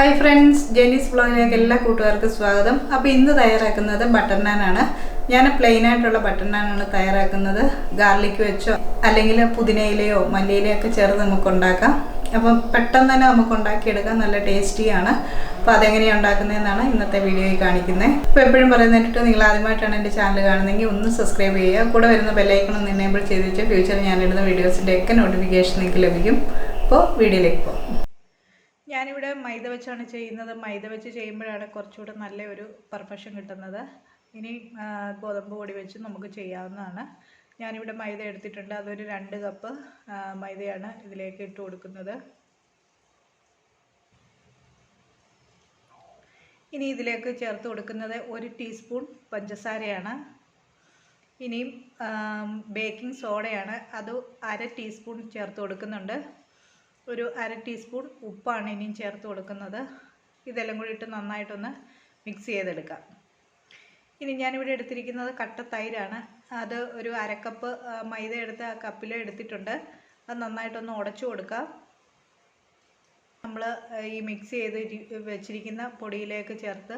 Hi friends ജെനീസ് ബ്ലോഗിലേക്ക് എല്ലാ കൂട്ടുകാർക്കും സ്വാഗതം. അപ്പോൾ ഇന്ന് തയ്യാറാക്കുന്നത് ബട്ടർ നാനാണ് ഞാൻ പ്ലെയിൻ ആയിട്ടുള്ള ബട്ടർ നാനാണ് തയ്യാറാക്കുന്നത്. ഗാർലിക് വെച്ചോ അല്ലെങ്കിൽ പുതിനയിലയോ മല്ലിയിലയോ ഒക്കെ ചേർത്ത് നമുക്ക് ഉണ്ടാക്കാം. അപ്പം പെട്ടെന്ന് തന്നെ നമുക്ക് ഉണ്ടാക്കിയെടുക്കാം നല്ല ടേസ്റ്റിയാണ് അപ്പോൾ അതെങ്ങനെയാണ് ഉണ്ടാക്കുന്നതെന്നാണ് ഇന്നത്തെ വീഡിയോയിൽ കാണിക്കുന്നത് അപ്പോൾ എപ്പോഴും പറയുന്നതിട്ട് നിങ്ങൾ ആദ്യമായിട്ടാണ് എന്റെ ചാനൽ കാണുന്നതെങ്കിൽ ഒന്ന് സബ്സ്ക്രൈബ് ചെയ്യുക. കൂടെ വരുന്ന ബെല്ലൈക്കണം ഒന്ന് എനേബിൾ ചെയ്ത് വെച്ചാൽ ഫ്യൂച്ചറിൽ ഞാനിടുന്ന വീഡിയോസിന്റെ ഒക്കെ നോട്ടിഫിക്കേഷൻ നിങ്ങൾക്ക് ലഭിക്കും. അപ്പോൾ വീഡിയോയിലേക്ക് പോകും. ഞാനിവിടെ മൈദ വെച്ചാണ് ചെയ്യുന്നത്. മൈദ വെച്ച് ചെയ്യുമ്പോഴാണ് കുറച്ചുകൂടെ നല്ല ഒരു പെർഫെക്ഷൻ കിട്ടുന്നത്. ഇനി ഗോതമ്പ് പൊടി വെച്ച് നമുക്ക് ചെയ്യാവുന്നതാണ്. ഞാനിവിടെ മൈദ എടുത്തിട്ടുണ്ട്. അതൊരു രണ്ട് കപ്പ് മൈദയാണ് ഇതിലേക്ക് ഇട്ട് കൊടുക്കുന്നത്. ഇനി ഇതിലേക്ക് ചേർത്ത് കൊടുക്കുന്നത് ഒരു ടീസ്പൂൺ പഞ്ചസാരയാണ്. ഇനിയും ബേക്കിംഗ് സോഡയാണ്. അത് അര ടീസ്പൂൺ ചേർത്ത് കൊടുക്കുന്നുണ്ട്. ഒരു അര ടീസ്പൂൺ ഉപ്പാണ് ഇനിയും ചേർത്ത് കൊടുക്കുന്നത്. ഇതെല്ലാം കൂടി ഇട്ട് നന്നായിട്ടൊന്ന് മിക്സ് ചെയ്തെടുക്കാം. ഇനി ഞാനിവിടെ എടുത്തിരിക്കുന്നത് കട്ട തൈരാണ്. അത് ഒരു അരക്കപ്പ് മൈദ എടുത്ത് ആ കപ്പിൽ എടുത്തിട്ടുണ്ട്. അത് നന്നായിട്ടൊന്ന് ഉടച്ചു കൊടുക്കാം. നമ്മൾ ഈ മിക്സ് ചെയ്ത് വെച്ചിരിക്കുന്ന പൊടിയിലേക്ക് ചേർത്ത്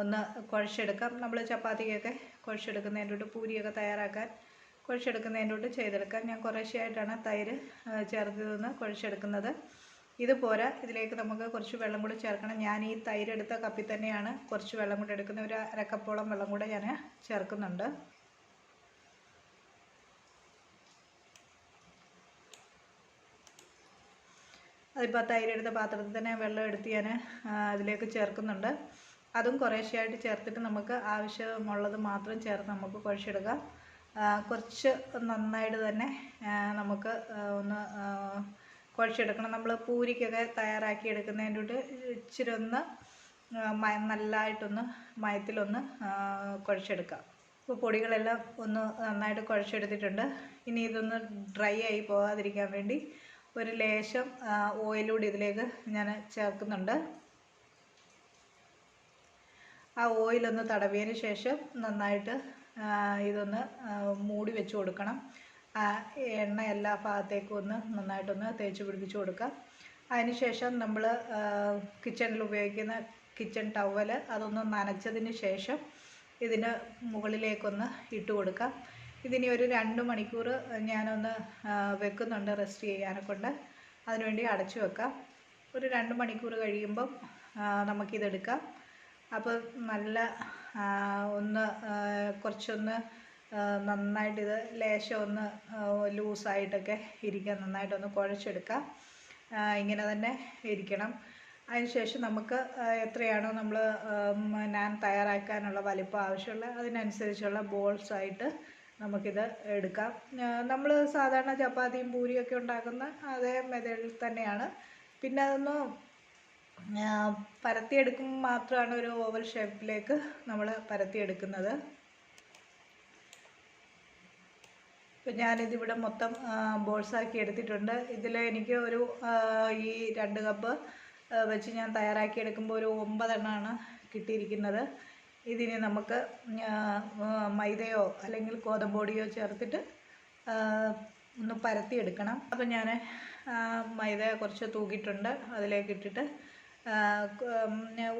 ഒന്ന് കുഴച്ചെടുക്കാം. നമ്മൾ ചപ്പാത്തിക്കൊക്കെ കുഴച്ചെടുക്കുന്നതിന്റെ ഒരു പൂരിയൊക്കെ തയ്യാറാക്കാൻ കുഴച്ചെടുക്കുന്നതിന്റെ ചെയ്തെടുക്കാം. ഞാൻ കുറേശ്ശെയായിട്ടാണ് തൈര് ചേർത്ത് നിന്ന് കുഴച്ചെടുക്കുന്നത്. ഇത് പോരാ. ഇതിലേക്ക് നമുക്ക് കുറച്ച് വെള്ളം കൂടി ചേർക്കണം. ഞാൻ ഈ തൈരെടുത്ത കപ്പിൽ തന്നെയാണ് കുറച്ച് വെള്ളം കൂടി എടുക്കുന്നത്. ഒരു അരക്കപ്പോളം വെള്ളം കൂടെ ഞാൻ ചേർക്കുന്നുണ്ട്. അതിപ്പോൾ തൈര് എടുത്ത പാത്രത്തിൽ തന്നെ വെള്ളം എടുത്ത് ഞാൻ അതിലേക്ക് ചേർക്കുന്നുണ്ട്. അതും കുറേശ്ശെയായിട്ട് ചേർത്തിട്ട് നമുക്ക് ആവശ്യമുള്ളത് മാത്രം ചേർത്ത് നമുക്ക് കുഴച്ചെടുക്കാം. കുറച്ച് നന്നായിട്ട് തന്നെ നമുക്ക് ഒന്ന് കുഴച്ചെടുക്കണം. നമ്മൾ പൂരിക്കൊക്കെ തയ്യാറാക്കി എടുക്കുന്നതിന്റെ ഇച്ചിരി ഒന്ന് മയ നല്ലതായിട്ടൊന്ന് മയത്തിലൊന്ന് കുഴച്ചെടുക്കാം. ഇപ്പോൾ പൊടികളെല്ലാം ഒന്ന് നന്നായിട്ട് കുഴച്ചെടുത്തിട്ടുണ്ട്. ഇനി ഇതൊന്ന് ഡ്രൈ ആയി പോകാതിരിക്കാൻ വേണ്ടി ഒരു ലേശം ഓയിലൂടെ ഇതിലേക്ക് ഞാൻ ചേർക്കുന്നുണ്ട്. ആ ഓയിലൊന്ന് തടവിയതിന് ശേഷം നന്നായിട്ട് ഇതൊന്ന് മൂടി വെച്ച് കൊടുക്കണം. എണ്ണ എല്ലാ ഭാഗത്തേക്കും ഒന്ന് നന്നായിട്ടൊന്ന് തേച്ച് പിടിപ്പിച്ച് കൊടുക്കാം അതിനുശേഷം നമ്മൾ കിച്ചണിൽ ഉപയോഗിക്കുന്ന കിച്ചൺ ടവൽ അതൊന്ന് നനച്ചതിന് ശേഷം ഇതിന് മുകളിലേക്കൊന്ന് ഇട്ട് കൊടുക്കാം ഇതിനി ഒരു രണ്ട് മണിക്കൂർ ഞാനൊന്ന് വെക്കുന്നുണ്ട് റെസ്റ്റ് ചെയ്യാനെ കൊണ്ട് അതിനുവേണ്ടി അടച്ചു വെക്കാം ഒരു രണ്ട് മണിക്കൂർ കഴിയുമ്പം നമുക്കിതെടുക്കാം. അപ്പോൾ നല്ല ഒന്ന് കുറച്ചൊന്ന് നന്നായിട്ട് ഇത് ലേശം ഒന്ന് ലൂസായിട്ടൊക്കെ ഇരിക്കാൻ നന്നായിട്ടൊന്ന് കുഴച്ചെടുക്കാം. ആ, ഇങ്ങനെ തന്നെ ഇരിക്കണം. അതിനുശേഷം നമുക്ക് എത്രയാണോ നമ്മൾ ഞാൻ തയ്യാറാക്കാനുള്ള വലിപ്പം ആവശ്യമുള്ള അതിനനുസരിച്ചുള്ള ബോൾസ് ആയിട്ട് നമുക്കിത് എടുക്കാം. നമ്മൾ സാധാരണ ചപ്പാത്തിയും പൂരിയൊക്കെ ഉണ്ടാക്കുന്ന അതേ മെത്തേഡിൽ തന്നെയാണ്. പിന്നെ അതൊന്ന് പരത്തിയെടുക്കുമ്പോൾ മാത്രമാണ് ഒരു ഓവൽ ഷേപ്പിലേക്ക് നമ്മൾ പരത്തിയെടുക്കുന്നത്. ഇപ്പം ഞാനിതിവിടെ മൊത്തം ബോൾസാക്കി എടുത്തിട്ടുണ്ട്. ഇതിൽ എനിക്ക് ഒരു ഈ രണ്ട് കപ്പ് വെച്ച് ഞാൻ തയ്യാറാക്കി എടുക്കുമ്പോൾ ഒരു ഒമ്പതെണ്ണമാണ് കിട്ടിയിരിക്കുന്നത്. ഇതിന് നമുക്ക് മൈദയോ അല്ലെങ്കിൽ ഗോതമ്പൊടിയോ ചേർത്തിട്ട് ഒന്ന് പരത്തിയെടുക്കണം. അപ്പം ഞാൻ മൈദ കുറച്ച് തൂക്കിയിട്ടുണ്ട് അതിലേക്ക് ഇട്ടിട്ട്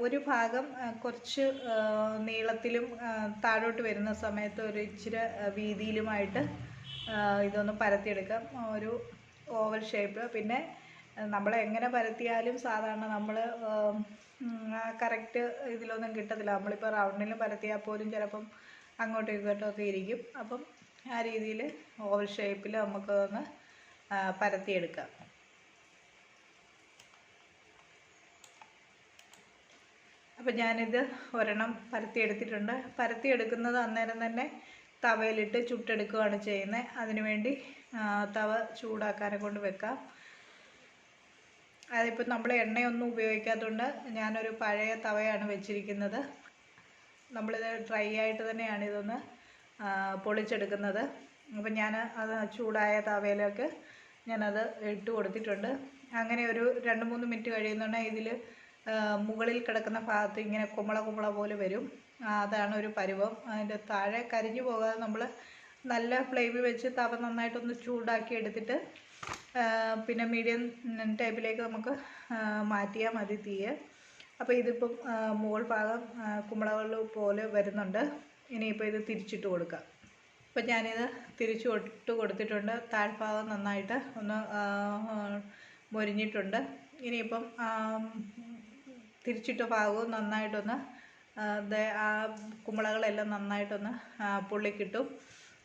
ഒരു ഭാഗം കുറച്ച് നീളത്തിലും താഴോട്ട് വരുന്ന സമയത്ത് ഒരു ഇച്ചിരി വീതിയിലുമായിട്ട് ഇതൊന്ന് പരത്തിയെടുക്കാം. ഒരു ഓവൽ ഷേപ്പ്. പിന്നെ നമ്മൾ എങ്ങനെ പരത്തിയാലും സാധാരണ നമ്മൾ കറക്റ്റ് ഇതിലൊന്നും കിട്ടത്തില്ല. നമ്മളിപ്പോൾ റൗണ്ടിൽ പരത്തിയാൽ പോലും ചിലപ്പം അങ്ങോട്ടും ഇങ്ങോട്ടും ഒക്കെ ഇരിക്കും. അപ്പം ആ രീതിയിൽ ഓവൽ ഷേപ്പിൽ നമുക്കൊന്ന് ആ, പരത്തിയെടുക്കാം. അപ്പം ഞാനിത് ഒരെണ്ണം പരത്തിയെടുത്തിട്ടുണ്ട്. പരത്തിയെടുക്കുന്നത് അന്നേരം തന്നെ തവയിലിട്ട് ചുട്ടെടുക്കുകയാണ് ചെയ്യുന്നത് അതിനുവേണ്ടി തവ ചൂടാക്കാനെ കൊണ്ട് വെക്കാം. അതിപ്പോൾ നമ്മൾ എണ്ണയൊന്നും ഉപയോഗിക്കാത്തതുകൊണ്ട് ഞാനൊരു പഴയ തവയാണ് വെച്ചിരിക്കുന്നത്. നമ്മളിത് ഡ്രൈ ആയിട്ട് തന്നെയാണ് ഇതൊന്ന് പൊളിച്ചെടുക്കുന്നത്. അപ്പം ഞാൻ അത് ചൂടായ തവയിലേക്ക് ഞാനത് ഇട്ട് കൊടുത്തിട്ടുണ്ട്. അങ്ങനെ ഒരു രണ്ട് മൂന്ന് മിനിറ്റ് കഴിയുന്നുണ്ടെങ്കിൽ ഇതിൽ മുകളിൽ കിടക്കുന്ന ഭാഗത്ത് ഇങ്ങനെ കുമ്പള കുമ്പള പോലെ വരും. അതാണ് ഒരു പരുവം. അതിന്റെ താഴെ കരിഞ്ഞു പോകാതെ നമ്മൾ നല്ല ഫ്ലെയിമിൽ വെച്ച് തവ നന്നായിട്ടൊന്ന് ചൂടാക്കി എടുത്തിട്ട് പിന്നെ മീഡിയം ടൈപ്പിലേക്ക് നമുക്ക് മാറ്റിയാൽ മതി തീയ്. അപ്പോൾ ഇതിപ്പം മുകൾ ഭാഗം കുമ്പളകൾ പോലെ വരുന്നുണ്ട്. ഇനിയിപ്പോൾ ഇത് തിരിച്ചിട്ട് കൊടുക്കാം. ഇപ്പം ഞാനിത് തിരിച്ചു ഇട്ട് കൊടുത്തിട്ടുണ്ട്. താഴ്ഭാഗം നന്നായിട്ട് ഒന്ന് മൊരിഞ്ഞിട്ടുണ്ട്. ഇനിയിപ്പം തിരിച്ചിട്ട ഭാഗവും നന്നായിട്ടൊന്ന് ആ, കുമ്പളകളെല്ലാം നന്നായിട്ടൊന്ന് പുള്ളിക്കിട്ടും.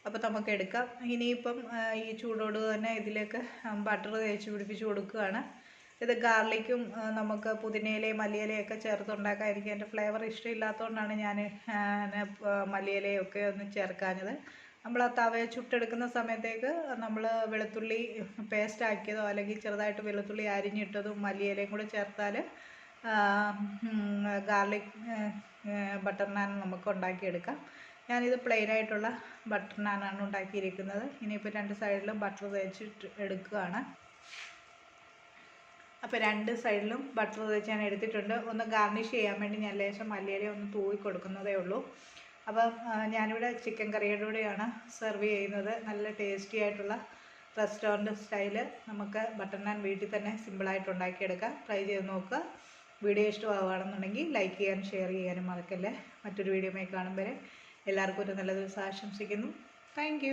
അപ്പോൾ നമുക്ക് എടുക്കാം. ഇനിയിപ്പം ഈ ചൂടോട് തന്നെ ഇതിലേക്ക് ബട്ടർ തേച്ച് പിടിപ്പിച്ച് കൊടുക്കുകയാണ്. ഇത് ഗാർലിക്കും നമുക്ക് പുതിനയിലയും മല്ലിയിലയും ഒക്കെ ചേർത്തുണ്ടാക്കാം എനിക്ക് എന്റെ ഫ്ലേവർ ഇഷ്ടമില്ലാത്തതുകൊണ്ടാണ് ഞാൻ മല്ലിയിലയും ഒക്കെ ഒന്ന് ചേർക്കാഞ്ഞത്. നമ്മൾ ആ തവയെ ചുട്ടെടുക്കുന്ന സമയത്തേക്ക് നമ്മൾ വെളുത്തുള്ളി പേസ്റ്റ് ആക്കിയതോ അല്ലെങ്കിൽ ചെറുതായിട്ട് വെളുത്തുള്ളി അരിഞ്ഞിട്ടതും മല്ലിയിലയും കൂടെ ചേർത്താൽ ഗാർലിക് ബട്ടർ നാൻ നമുക്ക് ഉണ്ടാക്കിയെടുക്കാം. ഞാനിത് പ്ലെയിൻ ആയിട്ടുള്ള ബട്ടർ നാനാണ് ഉണ്ടാക്കിയിരിക്കുന്നത്. ഇനിയിപ്പോൾ രണ്ട് സൈഡിലും ബട്ടർ തേച്ചിട്ട് എടുക്കുകയാണ്. അപ്പോൾ രണ്ട് സൈഡിലും ബട്ടർ തേച്ച് ഞാൻ എടുത്തിട്ടുണ്ട്. ഒന്ന് ഗാർണിഷ് ചെയ്യാൻ വേണ്ടി ഞാൻ ലേശം മല്ലിയില ഒന്ന് തൂവി കൊടുക്കുന്നതേ ഉള്ളൂ. അപ്പം ഞാനിവിടെ ചിക്കൻ കറിയുടെ കൂടെയാണ് സെർവ് ചെയ്യുന്നത്. നല്ല ടേസ്റ്റി ആയിട്ടുള്ള റെസ്റ്റോറന്റ് സ്റ്റൈൽ നമുക്ക് ബട്ടർ നാൻ വീട്ടിൽ തന്നെ സിമ്പിളായിട്ട് ഉണ്ടാക്കിയെടുക്കാം. ട്രൈ ചെയ്ത് നോക്കുക വീഡിയോ ഇഷ്ടമാവുകയാണെന്നുണ്ടെങ്കിൽ ലൈക്ക് ചെയ്യാനും ഷെയർ ചെയ്യാനും മറക്കല്ലേ. മറ്റൊരു വീഡിയോമായി കാണും വരെ. എല്ലാവർക്കും ഒരു നല്ല ദിവസം ആശംസിക്കുന്നു. താങ്ക്